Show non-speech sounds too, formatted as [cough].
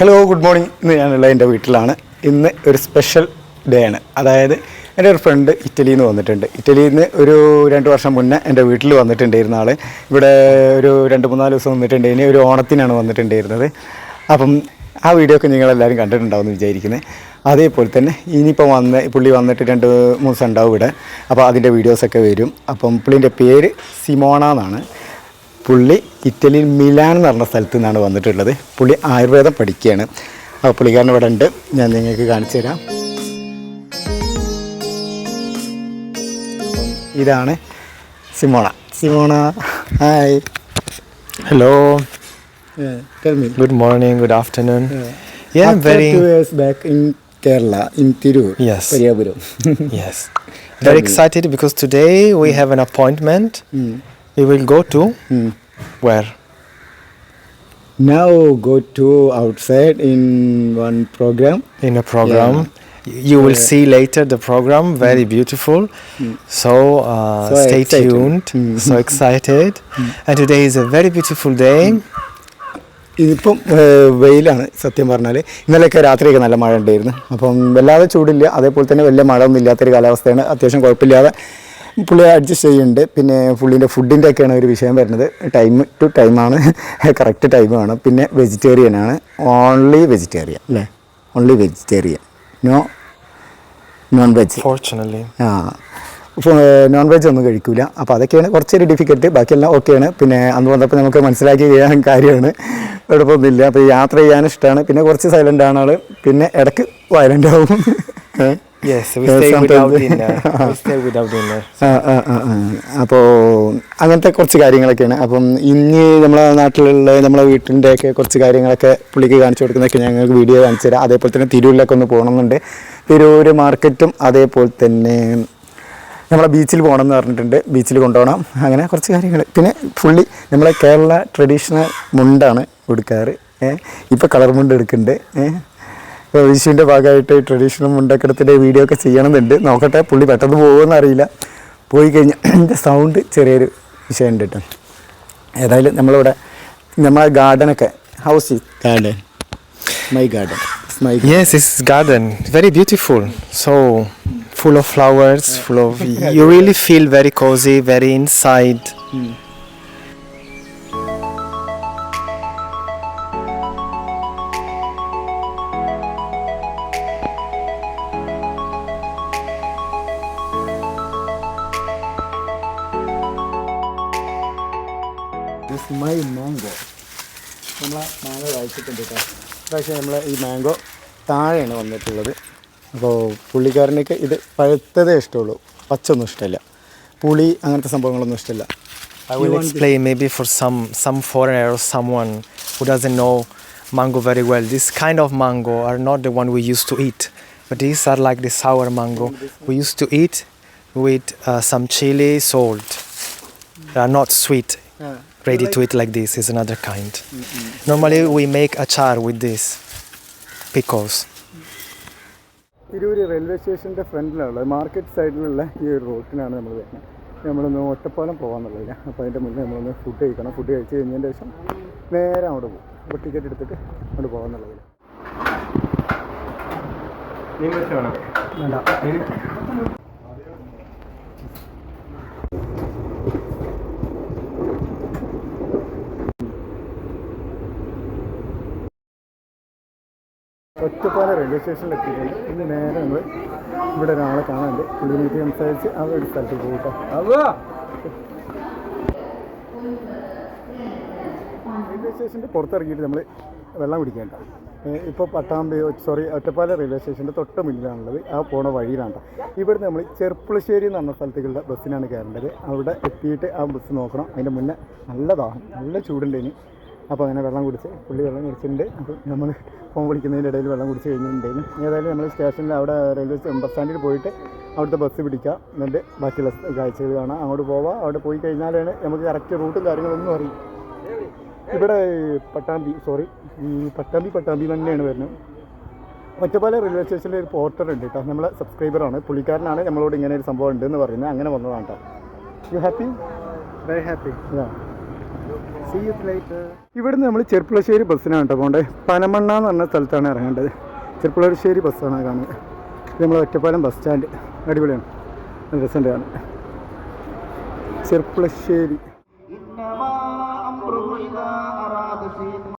Hello good morning ഇന്ന് ഞാനുള്ള എന്റെ വീട്ടിലാണ്. ഇന്ന് ഒരു സ്പെഷ്യൽ ഡേ ആണ്. അതായത് എന്റെ ഒരു ഫ്രണ്ട് ഇറ്റലിയിൽ നിന്ന് വന്നിട്ടുണ്ട്. ഇറ്റലിയിൽ നിന്ന് ഒരു രണ്ട് വർഷം മുന്നേ എന്റെ വീട്ടിൽ വന്നിട്ടുണ്ടായിരുന്ന ആൾ ഇവിടെ ഒരു രണ്ട് മൂന്നാൽ ദിവസം വന്നിട്ടുണ്ടായിരുന്നു ഒരു ഓണത്തിനാണ് വന്നിട്ടുണ്ടായിരുന്നത്. അപ്പം ആ വീഡിയോ ഒക്കെ നിങ്ങളെല്ലാവരും കണ്ടിട്ടുണ്ടാവുമെന്ന് വിചാരിക്കുന്നത് അതേപോലെ തന്നെ ഇനിയിപ്പോൾ വന്ന് പുള്ളി വന്നിട്ട് രണ്ട് മൂന്ന് ദിവസം ഉണ്ടാവും ഇവിടെ. അപ്പോൾ അതിന്റെ വീഡിയോസൊക്കെ വരും. അപ്പം പുള്ളീന്റെ പേര് സിമോണ എന്നാണ്. പുള്ളി ഇറ്റലിയിൽ മിലാൻ എന്ന് പറഞ്ഞ സ്ഥലത്ത് നിന്നാണ് വന്നിട്ടുള്ളത്. പുള്ളി ആയുർവേദം പഠിക്കുകയാണ്. അപ്പോൾ പുള്ളിക്കാരൻ ഇവിടെ ഉണ്ട്. ഞാൻ നിങ്ങൾക്ക് കാണിച്ചു തരാം. ഇതാണ് Simona. Simona hi. Hello good morning good afternoon Kerala in Tirur Yes. Pariyapuram yes, very excited because today we have an appointment. We will go to where? Now go to outside in one program. In a program. Yeah. You will yeah. see later the program. Very mm. beautiful. Mm. So, uh, So stay excited. tuned. So excited. And today is a very beautiful day. ഇതിപ്പം ഏഹ്, വെയിലാണ് സത്യം പറഞ്ഞാൽ ഇന്നലെയൊക്കെ രാത്രിയൊക്കെ നല്ല മഴ ഉണ്ടായിരുന്നു അപ്പം വല്ലാതെ ചൂടില്ല അതേപോലെ തന്നെ വലിയ മഴ ഒന്നും ഇല്ലാത്തൊരു കാലാവസ്ഥയാണ് അത്യാവശ്യം കുഴപ്പമില്ലാതെ പുള്ളി അഡ്ജസ്റ്റ് ചെയ്യുന്നുണ്ട്. പിന്നെ പുള്ളീന്റെ ഫുഡിന്റെ ഒക്കെയാണ് ഒരു വിഷയം വരുന്നത്. ടൈം ടു ടൈമാണ് കറക്റ്റ് ടൈമാണ് പിന്നെ വെജിറ്റേറിയൻ ആണ്. ഓൺലി വെജിറ്റേറിയൻ അല്ലേ? Only vegetarian no non veg fortunately ആ നോൺ വെജ് ഒന്നും കഴിക്കില്ല അപ്പോൾ അതൊക്കെയാണ് കുറച്ചൊരു ഡിഫിക്കൽട്ട് ബാക്കിയെല്ലാം ഓക്കെയാണ് പിന്നെ അന്ന് വന്നപ്പോൾ നമുക്ക് മനസ്സിലാക്കി ചെയ്യാൻ കാര്യമാണ്. എളുപ്പമൊന്നുമില്ല അപ്പോൾ യാത്ര ചെയ്യാൻ ഇഷ്ടമാണ് പിന്നെ കുറച്ച് സൈലന്റ് ആണ് ആൾ. പിന്നെ ഇടയ്ക്ക് വയലന്റ് ആവും? Yes, [laughs] we stay without dinner. we stay without dinner. അപ്പോൾ അങ്ങനത്തെ കുറച്ച് കാര്യങ്ങളൊക്കെയാണ്. അപ്പം ഇനി നമ്മളെ നാട്ടിലുള്ള നമ്മളെ വീട്ടിന്റെ ഒക്കെ കുറച്ച് കാര്യങ്ങളൊക്കെ പുള്ളിക്ക് കാണിച്ചു കൊടുക്കുന്നതൊക്കെ ഞങ്ങൾക്ക് വീഡിയോ കാണിച്ചു തരാം. അതേപോലെ തന്നെ തിരൂരിലൊക്കെ ഒന്ന് പോകണമെന്നുണ്ട്. തിരൂർ മാർക്കറ്റും അതേപോലെ തന്നെ നമ്മളെ ബീച്ചിൽ പോകണം എന്ന് പറഞ്ഞിട്ടുണ്ട്. ബീച്ചിൽ കൊണ്ടുപോകണം. അങ്ങനെ കുറച്ച് കാര്യങ്ങൾ പിന്നെ ഫുള്ളി നമ്മളെ കേരള ട്രഡീഷണൽ മുണ്ടാണ് കൊടുക്കാറ്. ഏഹ് ഇപ്പോൾ കളർ മുണ്ട് എടുക്കുന്നുണ്ട്. ഏഹ് വിഷുവിന്റെ ഭാഗമായിട്ട് ട്രഡീഷണൽ മുണ്ടക്കടത്തിന്റെ വീഡിയോ ഒക്കെ ചെയ്യണമെന്നുണ്ട് നോക്കട്ടെ പുള്ളി പെട്ടെന്ന് പോകുമെന്ന് അറിയില്ല. പോയി കഴിഞ്ഞാൽ എന്റെ സൗണ്ട് ചെറിയൊരു വിഷയമുണ്ട് കേട്ടോ. ഏതായാലും നമ്മളിവിടെ നമ്മളെ ഗാർഡനൊക്കെ house garden my garden my Yes, it's garden. Very beautiful. So full of flowers, full of you really feel very cozy, very inside. This my mango നമ്മളെ മാംഗോ കഴിച്ചിട്ടുണ്ട് കേട്ടോ പക്ഷേ നമ്മൾ ഈ മാംഗോ താഴെയാണ് വന്നിട്ടുള്ളത് അപ്പോൾ പുള്ളിക്കാരനൊക്കെ ഇത് പഴുത്തതേ ഇഷ്ടമുള്ളൂ പച്ചൊന്നും ഇഷ്ടമല്ല പുളി അങ്ങനത്തെ സംഭവങ്ങളൊന്നും ഇഷ്ടമല്ല I will explain maybe for some some foreigner or someone who doesn't know mango very well. This kind of mango are not the one we used to eat, but these are like the sour mango we used to eat with uh, some chili, salt. They are not sweet. Ready to eat like this is another kind. Normally we make achar with this pickles. Tirur railway സ്റ്റേഷന്റെ ഫ്രണ്ടിലുള്ള market സൈഡിലുള്ള ഈ ഒരു റോട്ടിനാണ് നമ്മൾ വരുന്നത്. നമ്മളൊന്ന് ഒറ്റപ്പാലം പോകാന്നുള്ളത് അപ്പോൾ അതിന്റെ മുന്നേ നമ്മളൊന്ന് ഫുഡ് കഴിക്കണം. ഫുഡ് കഴിച്ച് കഴിഞ്ഞതിന്റെ ശേഷം നേരെ അങ്ങോട്ട് പോകും. അപ്പോൾ ടിക്കറ്റ് എടുത്തിട്ട് അങ്ങോട്ട് പോകാന്നുള്ളത് വേണ്ട. ഒറ്റപ്പാലം റെയിൽവേ സ്റ്റേഷനിൽ എത്തിയിട്ടുണ്ട്. ഇന്ന് നേരെ നമ്മൾ ഇവിടെ ഒരാളെ കാണാനുണ്ട്. പുള്ളിനീട്ട് സംസാരിച്ച് ആ ഒരു സ്ഥലത്ത് പോകട്ടെ റെയിൽവേ സ്റ്റേഷന്റെ പുറത്തിറങ്ങിയിട്ട് നമ്മൾ വെള്ളം കുടിക്കേണ്ട. ഇപ്പോൾ പട്ടാമ്പി സോറി ഒറ്റപ്പാല റെയിൽവേ സ്റ്റേഷന്റെ തൊട്ട് മുന്നിലാണുള്ളത്. ആ പോണ വഴിയിലാണ് ഇവിടുന്ന് നമ്മൾ ചെർപ്പുളശ്ശേരി എന്ന് പറഞ്ഞ സ്ഥലത്തേക്കുള്ള ബസ്സിനാണ് കയറേണ്ടത്. അവിടെ എത്തിയിട്ട് ആ ബസ് നോക്കണം. അതിന്റെ മുന്നേ നല്ലതാണ് നല്ല ചൂടുണ്ട് ഇനി. അപ്പോൾ അങ്ങനെ വെള്ളം കുടിച്ച് പുള്ളി വെള്ളം കുടിച്ചിട്ടുണ്ട്. അപ്പോൾ നമ്മൾ ഫോൺ വിളിക്കുന്നതിന്റെ ഇടയിൽ വെള്ളം കുടിച്ച് കഴിഞ്ഞിട്ടുണ്ടായിരുന്നു. ഏതായാലും നമ്മൾ സ്റ്റേഷനിൽ അവിടെ റെയിൽവേ ബസ് സ്റ്റാൻഡിൽ പോയിട്ട് അവിടുത്തെ ബസ് പിടിക്കുക എന്നിട്ട് ബാക്കിയുള്ള കാഴ്ചകൾ കാണാം. അങ്ങോട്ട് പോവാം. അവിടെ പോയി കഴിഞ്ഞാലാണ് നമുക്ക് കറക്റ്റ് റൂട്ടും കാര്യങ്ങളൊന്നും അറിയും. ഇവിടെ പട്ടാമ്പി സോറി ഈ പട്ടാമ്പി പട്ടാമ്പി തന്നെയാണ് വരുന്നത്. ഒറ്റപ്പാല റെയിൽവേ സ്റ്റേഷനിൽ ഒരു പോർട്ടർ ഉണ്ട് കേട്ടോ. നമ്മളെ സബ്സ്ക്രൈബറാണ്. പുള്ളിക്കാരനാണ് നമ്മളോട് ഇങ്ങനെ ഒരു സംഭവം ഉണ്ടെന്ന് പറയുന്നത്. അങ്ങനെ വന്നതാണ് കേട്ടോ. You happy very happy Later. ഇവിടുന്ന് നമ്മൾ ചെർപ്പുളശ്ശേരി ബസ്സിനാണ് കേട്ടോ പോകേണ്ടത് പനമണ്ണ എന്ന് പറഞ്ഞ സ്ഥലത്താണ് ഇറങ്ങേണ്ടത്. ചെർപ്പുളശ്ശേരി ബസ്സാണ് കാണുന്നത്. ഇത് നമ്മൾ ഒറ്റപ്പാലം ബസ് സ്റ്റാൻഡ് അടിപൊളിയാണ്. രസമുണ്ട് കാണുന്നത് ചെർപ്പുളശ്ശേരി.